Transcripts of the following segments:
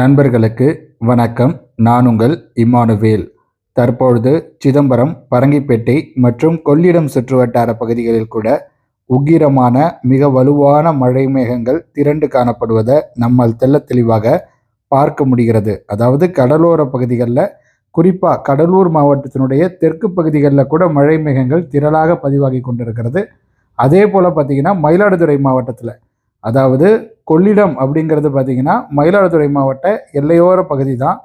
நண்பர்களுக்கு வணக்கம். நான் உங்கள் இம்மானுவேல் தற்பொழுது சிதம்பரம் பரங்கிப்பேட்டை மற்றும் கொள்ளிடம் சுற்றுவட்டார பகுதிகளில் கூட உக்கிரமான மிக வலுவான மழை மேகங்கள் திரண்டு காணப்படுவதை நம்மால் தெள்ள தெளிவாக பார்க்க முடிகிறது. அதாவது கடலோர பகுதிகளில் குறிப்பாக கடலூர் மாவட்டத்தினுடைய தெற்கு பகுதிகளில் கூட மழை மேகங்கள் திரளாக பதிவாகி கொண்டிருக்கிறது. அதே போல் பார்த்தீங்கன்னா மயிலாடுதுறை மாவட்டத்தில் அதாவது கொள்ளிடம் அப்படிங்கிறது பார்த்தீங்கன்னா மயிலாடுதுறை மாவட்ட எல்லையோர பகுதி தான்.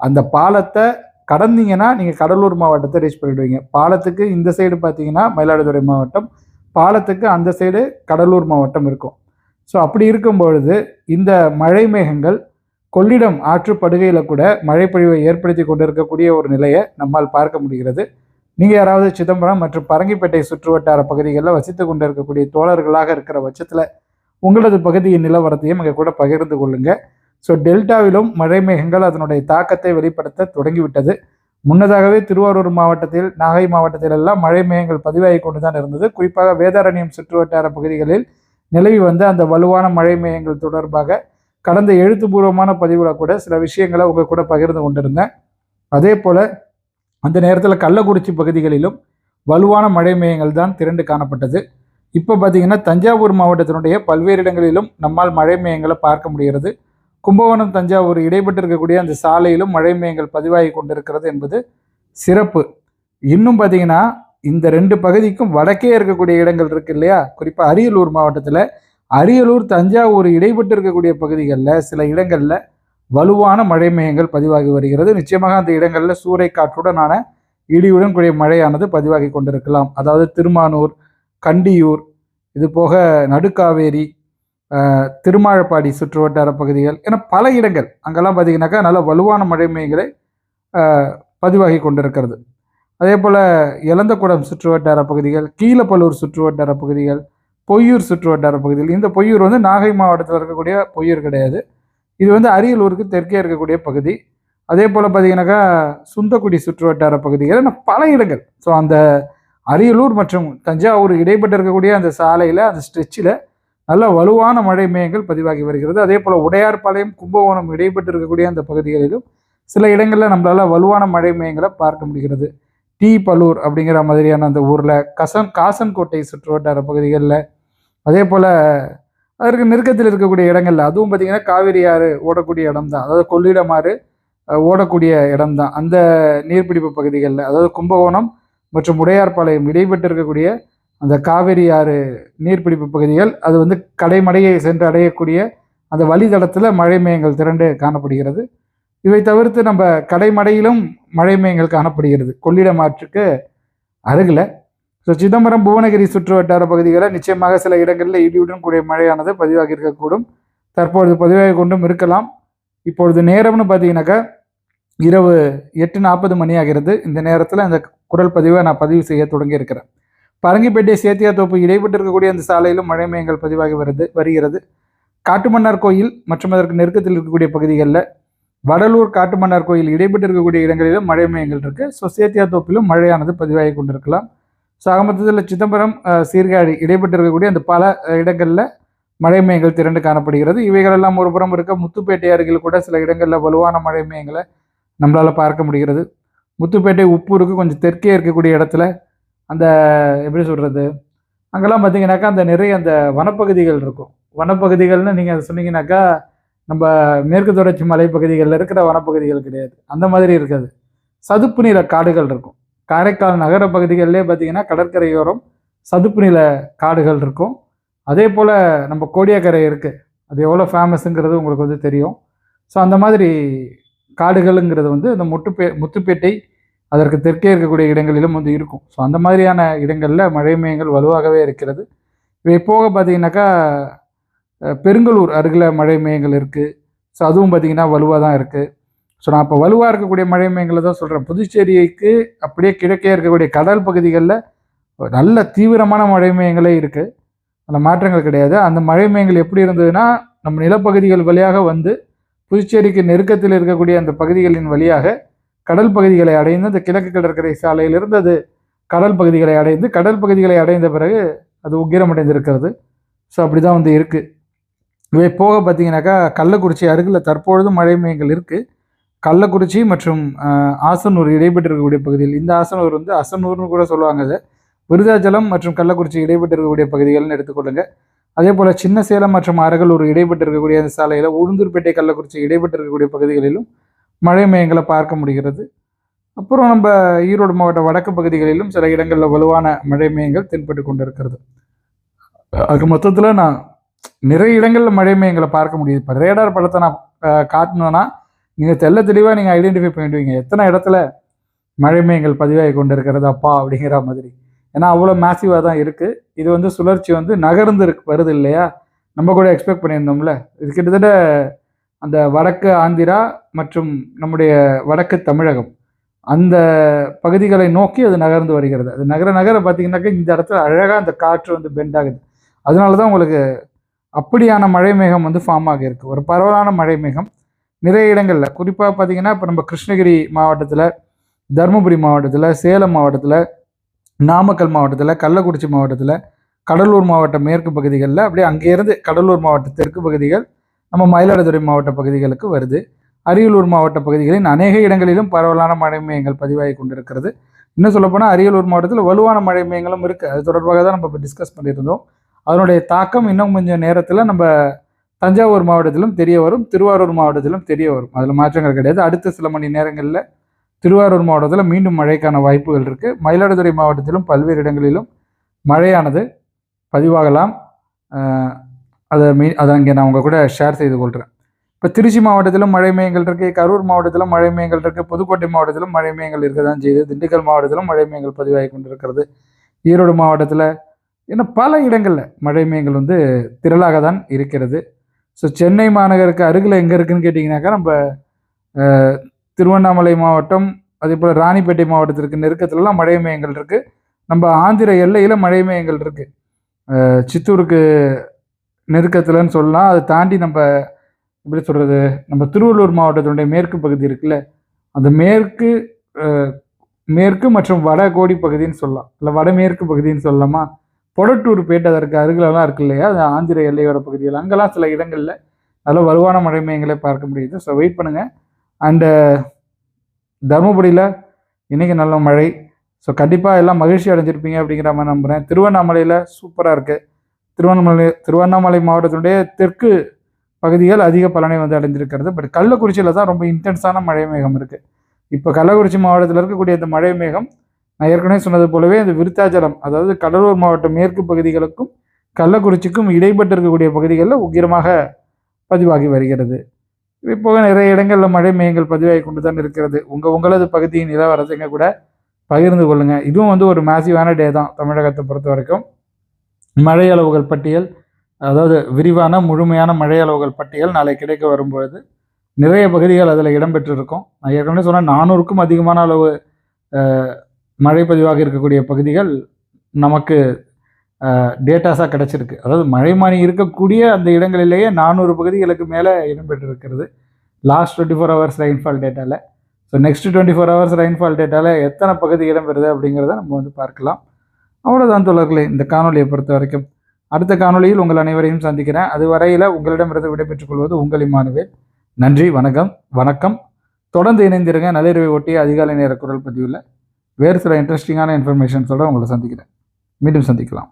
அந்த பாலத்தை கடந்தீங்கன்னா நீங்கள் கடலூர் மாவட்டத்தை ரீச் பண்ணிடுவீங்க. பாலத்துக்கு இந்த சைடு பார்த்தீங்கன்னா மயிலாடுதுறை மாவட்டம் பாலத்துக்கு அந்த சைடு கடலூர் மாவட்டம் இருக்கும். ஸோ அப்படி இருக்கும் பொழுது இந்த மழை மேகங்கள் கொள்ளிடம் ஆற்றுப்படுகையில் கூட மழைப்பொழிவை ஏற்படுத்தி கொண்டிருக்கக்கூடிய ஒரு நிலையை நம்மால் பார்க்க முடிகிறது. நீங்கள் யாராவது சிதம்பரம் மற்றும் பரங்கிப்பேட்டை சுற்றுவட்டார பகுதிகளில் வசித்து கொண்டிருக்கக்கூடிய தோழர்களாக இருக்கிற பட்சத்தில் உங்களது பகுதியின் நிலவரத்தையும் இங்கே கூட பகிர்ந்து கொள்ளுங்க. ஸோ டெல்டாவிலும் மழை மேகங்கள் அதனுடைய தாக்கத்தை வெளிப்படுத்த தொடங்கிவிட்டது. முன்னதாகவே திருவாரூர் மாவட்டத்தில் நாகை மாவட்டத்தில் எல்லாம் மழை மேகங்கள் பதிவாகி கொண்டு தான் இருந்தது. குறிப்பாக வேதாரண்யம் சுற்றுவட்டார பகுதிகளில் நிலவி வந்த அந்த வலுவான மழை மேகங்கள் தொடர்பாக கடந்த எழுத்துப்பூர்வமான பதிவுல கூட சில விஷயங்களை உங்க கூட பகிர்ந்து கொண்டிருந்தேன். அதே போல அந்த நேரத்தில் கள்ளக்குறிச்சி பகுதிகளிலும் வலுவான மழை மேகங்கள் தான் திரண்டு காணப்பட்டது. இப்போ பார்த்தீங்கன்னா தஞ்சாவூர் மாவட்டத்தினுடைய பல்வேறு இடங்களிலும் நம்மால் மழை மேகங்களை பார்க்க முடிகிறது. கும்பகோணம் தஞ்சாவூர் இடைப்பட்டு இருக்கக்கூடிய அந்த சாலையிலும் மழை மேகங்கள் பதிவாகி கொண்டிருக்கிறது என்பது சிறப்பு. இன்னும் பார்த்தீங்கன்னா இந்த ரெண்டு பகுதிக்கும் வடக்கே இருக்கக்கூடிய இடங்கள் இருக்கு இல்லையா? குறிப்பாக அரியலூர் மாவட்டத்தில். அரியலூர் தஞ்சாவூர் இடைப்பட்டு இருக்கக்கூடிய பகுதிகளில் சில இடங்களில் வலுவான மழை மேகங்கள் பதிவாகி வருகிறது. நிச்சயமாக அந்த இடங்களில் சூறை காற்றுடனான இடியுடன் கூடிய மழையானது பதிவாகி கொண்டிருக்கலாம். அதாவது திருமானூர் கண்டியூர் இது போக நடுக்காவேரி திருமாழப்பாடி சுற்று வட்டார பகுதிகள் என பல இடங்கள். அங்கெல்லாம் பார்த்தீங்கன்னாக்கா நல்ல வலுவான மழை மேகங்களை பதிவாகி கொண்டிருக்கிறது. அதே போல் இளந்தகுடம் சுற்று வட்டார பகுதிகள் கீழப்பல்லூர் சுற்றுவட்டார பகுதிகள் பொய்யூர் சுற்றுவட்டார பகுதிகள். இந்த பொய்யூர் வந்து நாகை மாவட்டத்தில் இருக்கக்கூடிய பொய்யூர் கிடையாது. இது வந்து அரியலூருக்கு தெற்கே இருக்கக்கூடிய பகுதி. அதே போல் பார்த்தீங்கன்னாக்கா சுந்தக்குடி சுற்றுவட்டார பகுதிகள் பல இடங்கள். ஸோ அந்த அரியலூர் மற்றும் தஞ்சாவூர் இடைப்பட்டு இருக்கக்கூடிய அந்த சாலையில் அந்த ஸ்ட்ரெச்சில் நல்ல வலுவான மழை மேகங்கள் பதிவாகி வருகிறது. அதே போல் உடையார்பாளையம் கும்பகோணம் இடைப்பட்டு இருக்கக்கூடிய அந்த பகுதிகளிலும் சில இடங்களில் நம்மளால் வலுவான மழை மேகங்களை பார்க்க முடிகிறது. டி பல்லூர் அப்படிங்கிற மாதிரியான அந்த ஊரில் கசன் காசன்கோட்டை சுற்றுவட்டார பகுதிகளில் அதே போல் அதற்கு நெருக்கத்தில் இருக்கக்கூடிய இடங்கள்ல அதுவும் பார்த்திங்கன்னா காவிரி ஆறு ஓடக்கூடிய இடம் தான் அதாவது கொள்ளிடம் ஆறு ஓடக்கூடிய இடம் தான் அந்த நீர்பிடிப்பு பகுதிகளில் அதாவது கும்பகோணம் மற்றும் உடையார்பாளையம் இடைப்பட்டு இருக்கக்கூடிய அந்த காவேரி ஆறு நீர்பிடிப்பு பகுதிகள் அது வந்து கடைமடையை சென்று அடையக்கூடிய அந்த வழித்தடத்தில் மழை மேகங்கள் திரண்டு காணப்படுகிறது. இவை தவிர்த்து நம்ம கடைமடையிலும் மழை மேகங்கள் காணப்படுகிறது. கொள்ளிடம் ஆற்றுக்கு அருகில். ஸோ சிதம்பரம் புவனகிரி சுற்றுவட்டார பகுதிகளில் நிச்சயமாக சில இடங்களில் இடியுடன் கூடிய மழையானது பதிவாகி இருக்கக்கூடும். தற்பொழுது பதிவாகி கொண்டும் இருக்கலாம். இப்பொழுது நேரம்னு பார்த்தீங்கன்னாக்கா இரவு எட்டு நாற்பது மணி ஆகிறது. இந்த நேரத்தில் அந்த குரல் பதிவை நான் பதிவு செய்ய தொடங்கி இருக்கிறேன். பரங்கிப்பேட்டை சேத்தியாத்தோப்பு இடைப்பட்டு இருக்கக்கூடிய அந்த சாலையிலும் மழை மேகங்கள் பதிவாகி வருது வருகிறது. காட்டுமன்னார் கோயில் மற்றும் அதற்கு நெருக்கத்தில் இருக்கக்கூடிய பகுதிகளில் வடலூர் காட்டுமன்னார் கோயில் இடைப்பட்டு இருக்கக்கூடிய இடங்களிலும் மழை மேகங்கள் இருக்குது ஸோ சேத்தியாத்தோப்பிலும் மழையானது பதிவாகி கொண்டிருக்கலாம். ஸோ மொத்தத்தில் சிதம்பரம் சீர்காழி இடைப்பட்டு இருக்கக்கூடிய அந்த பல இடங்களில் மழை மேகங்கள் திரண்டு காணப்படுகிறது. இவைகளெல்லாம் ஒரு புறம் இருக்க முத்துப்பேட்டை அருகில் கூட சில இடங்களில் வலுவான மழை மேகங்களை நம்மளால் பார்க்க முடிகிறது. முத்துப்பேட்டை உப்பூருக்கு கொஞ்சம் தெற்கே இருக்கக்கூடிய இடத்துல அந்த எப்படி சொல்கிறது அங்கெல்லாம் பார்த்தீங்கன்னாக்கா அந்த நிறைய அந்த வனப்பகுதிகள் இருக்கும். வனப்பகுதிகள்னு நீங்கள் சொன்னீங்கன்னாக்கா நம்ம மேற்கு தொடர்ச்சி மலைப்பகுதிகளில் இருக்கிற வனப்பகுதிகள் கிடையாது. அந்த மாதிரி இருக்காது. சதுப்பு நில காடுகள் இருக்கும். காரைக்கால் நகர பகுதிகளிலே பார்த்தீங்கன்னா கடற்கரையோரம் சதுப்பு நில காடுகள் இருக்கும். அதே போல் நம்ம கோடியாக்கரை இருக்குது அது எவ்வளோ ஃபேமஸுங்கிறது உங்களுக்கு வந்து தெரியும். ஸோ அந்த மாதிரி காடுகளுங்கிறது வந்து இந்த முட்டுப்பே முத்துப்பேட்டை அதற்கு தெற்கே இருக்கக்கூடிய இடங்களிலும் வந்து இருக்கும். ஸோ அந்த மாதிரியான இடங்களில் மழை மேகங்கள் வலுவாகவே இருக்கிறது. இவை போக பார்த்தீங்கன்னாக்கா பெருங்கலூர் அருகில் மழை மேகங்கள் இருக்குது ஸோ அதுவும் பார்த்திங்கன்னா வலுவாக தான் இருக்குது ஸோ நான் இப்போ வலுவாக இருக்கக்கூடிய மழை மேயங்களை தான் சொல்கிறேன் புதுச்சேரிக்கு அப்படியே கிழக்கே இருக்கக்கூடிய கடல் பகுதிகளில் நல்ல தீவிரமான மழை மேகங்களே இருக்குது அந்த மாற்றங்கள் கிடையாது. அந்த மழை மேகங்கள் எப்படி இருந்ததுன்னா நம்ம நிலப்பகுதிகள் வழியாக வந்து புதுச்சேரிக்கு நெருக்கத்தில் இருக்கக்கூடிய அந்த பகுதிகளின் வழியாக கடல் பகுதிகளை அடைந்து அந்த கிழக்கு கடற்கரை சாலையிலிருந்து அது கடல் பகுதிகளை அடைந்து கடல் பகுதிகளை அடைந்த பிறகு அது உக்கிரமடைந்திருக்கிறது. ஸோ அப்படி தான் வந்து இருக்குது இவை போக பார்த்தீங்கன்னாக்கா கள்ளக்குறிச்சி அருகில் தற்பொழுதும் மழை மையங்கள் இருக்குது கள்ளக்குறிச்சி மற்றும் ஆசனூர் இடைப்பட்டு இருக்கக்கூடிய பகுதியில் இந்த ஆசனூர் வந்து அசனூர்னு கூட சொல்லுவாங்க அதை. விருதாச்சலம் மற்றும் கள்ளக்குறிச்சி இடைப்பட்டு இருக்கக்கூடிய பகுதிகள்னு எடுத்துக்கொள்ளுங்கள் அதே போல் சின்ன சேலம் மற்றும் அரகலூர் இடைப்பட்டு இருக்கக்கூடிய அந்த சாலையில் உளுந்தூர்பேட்டை கள்ளக்குறிச்சி இடைப்பட்டு இருக்கக்கூடிய பகுதிகளிலும் மழை மையங்களை பார்க்க முடிகிறது. அப்புறம் நம்ம ஈரோடு மாவட்ட வடக்கு பகுதிகளிலும் சில இடங்களில் வலுவான மழை மையங்கள் தென்பட்டு கொண்டிருக்கிறது. அது மொத்தத்தில் நான் நிறைய இடங்களில் மழை மையங்களை பார்க்க முடியுது. இப்போ ரேடார் படத்தை நான் காட்டினோன்னா காட்டணும்னா நீங்கள் தெள்ள தெளிவாக நீங்கள் ஐடென்டிஃபை பண்ணிடுவீங்க. எத்தனை இடத்துல மழை மையங்கள் பதிவாகி கொண்டு இருக்கிறது அப்பா அப்படிங்கிற மாதிரி. ஏன்னா அவ்வளோ மேசிவாக தான் இருக்குது இது வந்து சுழற்சி வந்து நகர்ந்து இருக்கு வருது இல்லையா? நம்ம கூட எக்ஸ்பெக்ட் பண்ணியிருந்தோம்ல. இது கிட்டத்தட்ட அந்த வடக்கு ஆந்திரா மற்றும் நம்முடைய வடக்கு தமிழகம். அந்த பகுதிகளை நோக்கி அது நகர்ந்து வருகிறது. அது நகர நகர பார்த்தீங்கன்னாக்கா இந்த இடத்துல அழகாக அந்த காற்று வந்து பெண்ட் ஆகுது. அதனால தான் உங்களுக்கு அப்படியான மழை மேகம் வந்து ஃபார்ம் ஆகியிருக்கு ஒரு பரவலான மழை மேகம் நிறைய இடங்களில் குறிப்பாக பார்த்தீங்கன்னா இப்போ நம்ம கிருஷ்ணகிரி மாவட்டத்தில் தருமபுரி மாவட்டத்தில் சேலம் மாவட்டத்தில் நாமக்கல் மாவட்டத்தில் கள்ளக்குறிச்சி மாவட்டத்தில் கடலூர் மாவட்ட மேற்கு பகுதிகளில் அப்படியே அங்கேருந்து கடலூர் மாவட்ட தெற்கு பகுதிகள் நம்ம மயிலாடுதுறை மாவட்ட பகுதிகளுக்கு வருது. அரியலூர் மாவட்ட பகுதிகளின் அநேக இடங்களிலும் பரவலான மழை மையங்கள் பதிவாகி கொண்டிருக்கிறது. இன்னும் சொல்லப்போனால் அரியலூர் மாவட்டத்தில் வலுவான மழை மையங்களும் இருக்குது அது தொடர்பாக தான் நம்ம இப்போ டிஸ்கஸ் பண்ணியிருந்தோம். அதனுடைய தாக்கம் இன்னும் கொஞ்சம் நேரத்தில் நம்ம தஞ்சாவூர் மாவட்டத்திலும் தெரிய வரும் திருவாரூர் மாவட்டத்திலும் தெரிய வரும். அதில் மாற்றங்கள் கிடையாது. அடுத்த சில மணி நேரங்களில் திருவாரூர் மாவட்டத்தில் மீண்டும் மழைக்கான வாய்ப்புகள் இருக்குது மயிலாடுதுறை மாவட்டத்திலும் பல்வேறு இடங்களிலும் மழையானது பதிவாகலாம். அதை மீ அதை அங்கே நான் உங்கள் கூட ஷேர் செய்து கொள்கிறேன் இப்போ திருச்சி மாவட்டத்திலும் மழை மையங்கள் இருக்குது கரூர் மாவட்டத்திலும் மழை மையங்கள் இருக்குது புதுக்கோட்டை மாவட்டத்திலும் மழை மையங்கள் இருக்க தான் செய்யுது திண்டுக்கல் மாவட்டத்திலும் மழை மையங்கள் பதிவாகி கொண்டிருக்கிறது. ஈரோடு மாவட்டத்தில் இன்னும் பல இடங்களில் மழை மையங்கள் வந்து திரளாக தான் இருக்கிறது. ஸோ சென்னை மாநகருக்கு அருகில் எங்கே இருக்குன்னு கேட்டிங்கனாக்கா நம்ம திருவண்ணாமலை மாவட்டம் அதே போல் ராணிப்பேட்டை மாவட்டத்திற்கு நெருக்கத்துலலாம் மழை மையங்கள் இருக்குது நம்ம ஆந்திர எல்லையில் மழை மையங்கள் இருக்குது சித்தூருக்கு நெருக்கத்தில்னு சொல்லலாம். அதை தாண்டி நம்ம எப்படி சொல்கிறது நம்ம திருவள்ளூர் மாவட்டத்தினுடைய மேற்கு பகுதி இருக்குல்ல அந்த மேற்கு மேற்கு மற்றும் வட கோடி பகுதின்னு சொல்லலாம். இல்லை வடமேற்கு பகுதின்னு சொல்லலாமா? பொடட்டூர் பேட்டை அதற்கு அருகிலெல்லாம் இருக்கு இல்லையா? அது ஆந்திர எல்லையோர பகுதிகள். அங்கெல்லாம் சில இடங்களில் நல்ல வலுவான மழை மையங்களை பார்க்க முடியுது. ஸோ வெயிட் பண்ணுங்கள் அண்டு uh, தருமபுரியில் இன்றைக்கி நல்ல மழை. ஸோ கண்டிப்பாக எல்லாம் மகிழ்ச்சி அடைஞ்சிருப்பீங்க அப்படிங்கிற மாதிரி நம்புகிறேன் திருவண்ணாமலையில் சூப்பராக இருக்குது திருவண்ணாமலை திருவண்ணாமலை மாவட்டத்தினுடைய தெற்கு பகுதிகள் அதிக பலனை வந்து அடைஞ்சிருக்கிறது பட் கள்ளக்குறிச்சியில் தான் ரொம்ப இன்டென்ஸான மழை மேகம் இருக்குது இப்போ கள்ளக்குறிச்சி மாவட்டத்தில் இருக்கக்கூடிய இந்த மழை மேகம் நான் ஏற்கனவே சொன்னது போலவே இந்த விருத்தாச்சலம் அதாவது கடலூர் மாவட்ட மேற்கு பகுதிகளுக்கும் கள்ளக்குறிச்சிக்கும் இடைப்பட்டு இருக்கக்கூடிய பகுதிகளில் உக்கிரமாக பதிவாகி வருகிறது. இது நிறைய இடங்களில் மழை மேயங்கள் பதிவாகி கொண்டு தான் இருக்கிறது. உங்கள் உங்களது பகுதியின் நிலவரத்தைங்க கூட பகிர்ந்து கொள்ளுங்கள் இதுவும் வந்து ஒரு மேசிவான டே தான் தமிழகத்தை பொறுத்த வரைக்கும். மழை அளவுகள் பட்டியல் அதாவது விரிவான முழுமையான மழை அளவுகள் பட்டியல் நாளை கிடைக்க வரும்பொழுது நிறைய பகுதிகள் அதில் இடம்பெற்றிருக்கும். நான் ஏற்கனவே சொன்னேன் நானூறுக்கும் அதிகமான அளவு மழை பதிவாக இருக்கக்கூடிய பகுதிகள் நமக்கு டேட்டாஸாக கிடச்சிருக்கு. அதாவது மழைமானி இருக்கக்கூடிய அந்த இடங்களிலேயே நானூறு பகுதிகளுக்கு மேலே இடம்பெற்றிருக்கிறது. Last twenty four hours rainfall டேட்டாவில் so next twenty four hours rainfall டேட்டாவில் எத்தனை பகுதி இடம்பெறுது அப்படிங்கிறத நம்ம வந்து பார்க்கலாம். அவ்வளோதான் தோழர்களே இந்த காணொலியை பொறுத்த வரைக்கும். அடுத்த காணொளியில் உங்கள் அனைவரையும் சந்திக்கிறேன். அது வரையில் உங்களிடமிருந்து விடைபெற்றுக் கொள்வது உங்கள் இமானுவேல். நன்றி வணக்கம் வணக்கம். தொடர்ந்து இணைந்திருங்க. நள்ளிரவை ஒட்டி அதிகாலை நேர குரல் பதிவில். வேறு சில இன்ட்ரெஸ்டிங்கான இன்ஃபர்மேஷன்ஸோடு உங்களை சந்திக்கிறேன். மீண்டும் சந்திக்கலாம்.